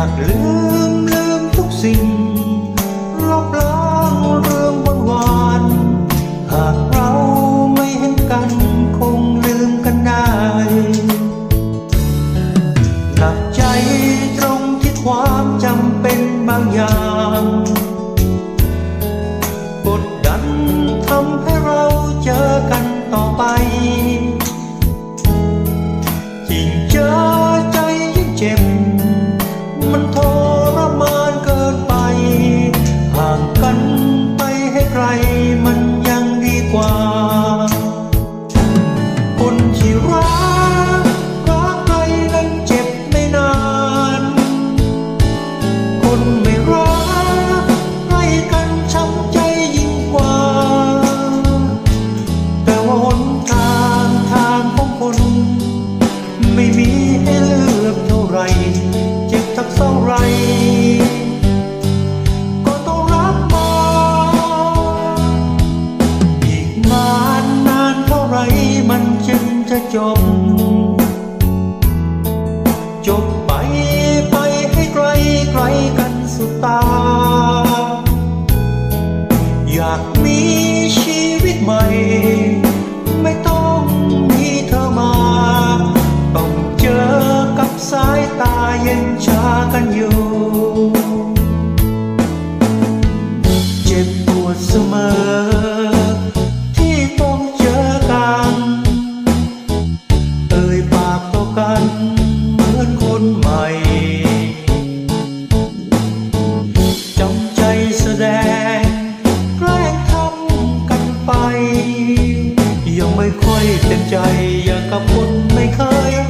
ากเหลือ จบไปไปให้ไกลไกลกันสุดตา อยากมีชีวิตใหม่ ไม่ต้องมีเธอมา ต้องเจอกับสายตาเย็นชากันอยู่ ยังไม่ค่อยเต็มใจอยากกับคนไม่เคย